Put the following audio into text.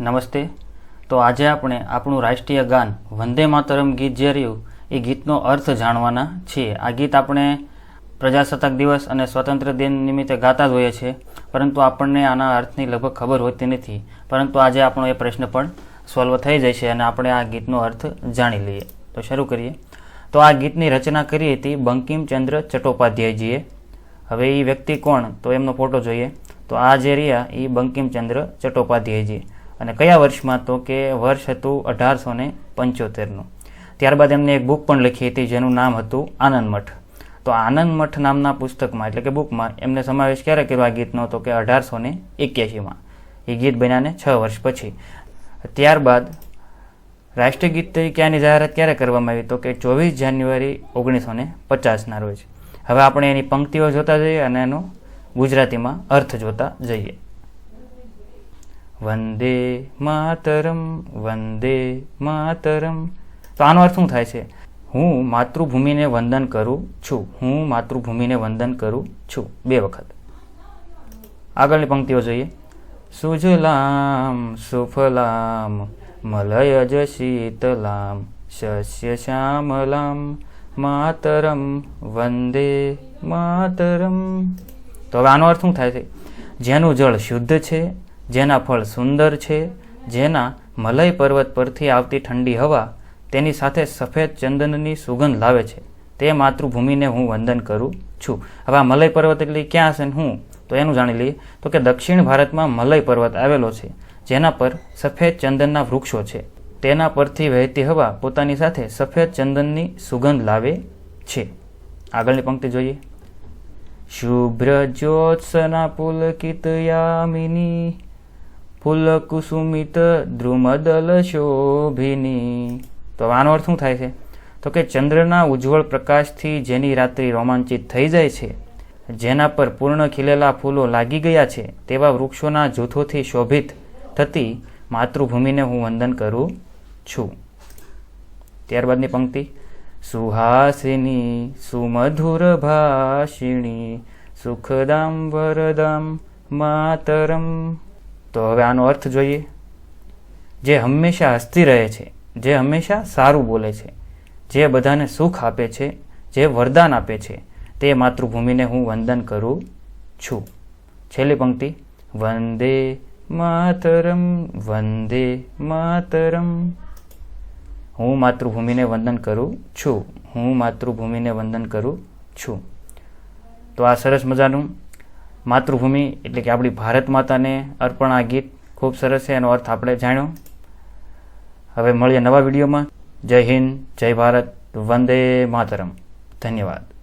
નમસ્તે. તો આજે આપણે આપણું રાષ્ટ્રીય ગાન વંદે માતરમ ગીત જે રહ્યું, એ ગીતનો અર્થ જાણવાના છીએ. આ ગીત આપણે પ્રજાસત્તાક દિવસ અને સ્વતંત્ર દિન નિમિત્તે ગાતા જ હોઈએ છીએ, પરંતુ આપણને આના અર્થની લગભગ ખબર હોતી નથી. પરંતુ આજે આપણો એ પ્રશ્ન પણ સોલ્વ થઈ જશે અને આપણે આ ગીતનો અર્થ જાણી લઈએ. તો શરૂ કરીએ. તો આ ગીતની રચના કરી હતી બંકિમચંદ્ર ચટ્ટોપાધ્યાયજીએ. હવે એ વ્યક્તિ કોણ? તો એમનો ફોટો જોઈએ. તો આ જે રહ્યા, એ બંકિમચંદ્ર ચટ્ટોપાધ્યાયજી. અને કયા વર્ષમાં તો કે વર્ષ હતું અઢારસો ને પંચોતેરનું. ત્યારબાદ એમને એક બુક પણ લખી હતી જેનું નામ હતું આનંદ મઠ. તો આનંદ મઠ નામના પુસ્તકમાં એટલે કે બુકમાં એમને સમાવેશ ક્યારે કર્યો આ ગીતનો તો કે અઢારસો ને એક્યાસીમાં એ ગીત બન્યાને છ વર્ષ પછી. ત્યારબાદ રાષ્ટ્રીય ગીત તરીકે આની જાહેરાત ક્યારે કરવામાં આવી તો કે ચોવીસ જાન્યુઆરી ઓગણીસો ને પચાસના રોજ. હવે આપણે એની પંક્તિઓ જોતા જઈએ અને એનો ગુજરાતીમાં અર્થ જોતા જઈએ. વંદે માતરમ વંદે માતરમ. તો આનો અર્થ શું થાય છે? હું માતૃભૂમિને વંદન કરું છું. હું માતૃભૂમિને વંદન કરું છું. બે વખત. આગળની પંક્તિઓ જોઈએ. સુજલામ, સુફલામ, મલયજ શીતલામ, શસ્ય શ્યામલામ, માતરમ, વંદે માતરમ. તો હવે આનો અર્થ શું થાય છે? જેનું જળ શુદ્ધ છે જેના ફળ સુંદર છે, જેના મલય પર્વત પરથી આવતી ઠંડી હવા તેની સાથે સફેદ ચંદનની સુગંધ લાવે છે. તે માતૃભૂમિને હું વંદન કરું છું. હવે આ મલય પર્વત એટલે ક્યાં હશે હું? તો એનું જાણી લઈએ. તો કે દક્ષિણ ભારતમાં મલય પર્વત આવેલો છે, જેના પર સફેદ ચંદનના વૃક્ષો છે. તેના પરથી વહેતી હવા પોતાની સાથે સફેદ ચંદનની સુગંધ લાવે છે. આગળની પંક્તિ જોઈએ. શુભ્ર જ્યોત્સના પુલકિત યામિની. ફૂલકુસુમિત દ્રુમદલ શોભિની. તો આનો અર્થ શું થાય છે? તો કે ચંદ્રના ઉજ્જવળ પ્રકાશથી જેની રાત્રિ રોમાંચિત થઈ જાય છે, જેના પર પૂર્ણ ખીલેલા ફૂલો લાગી ગયા છે, તેવા વૃક્ષોના જૂથોથી શોભિત થતી માતૃભૂમિને હું વંદન કરું છું. ત્યારબાદની પંક્તિ. સુહાસિની, સુમધુર ભાષિણી, સુખદામ વરદામ, માતરમ તો હવે આનો અર્થ જોઈએ. જે હંમેશા હસતી રહે છે, જે હંમેશા સારું બોલે છે, જે બધાને સુખ આપે છે, જે વરદાન આપે છે, તે માતૃભૂમિને હું વંદન કરું છું. છેલ્લી પંક્તિ, વંદે માતરમ વંદે માતરમ. હું માતૃભૂમિને વંદન કરું છું. હું માતૃભૂમિને વંદન કરું છું. તો આ સરસ મજાનું માતૃભૂમિ એટલે કે આપણી ભારત માતાને અર્પણ આ ગીત ખૂબ સરસ છે, એનો અર્થ આપણે જાણ્યો. હવે મળીએ નવા વિડીયોમાં. જય હિન્દ, જય ભારત, વંદે માતરમ. ધન્યવાદ.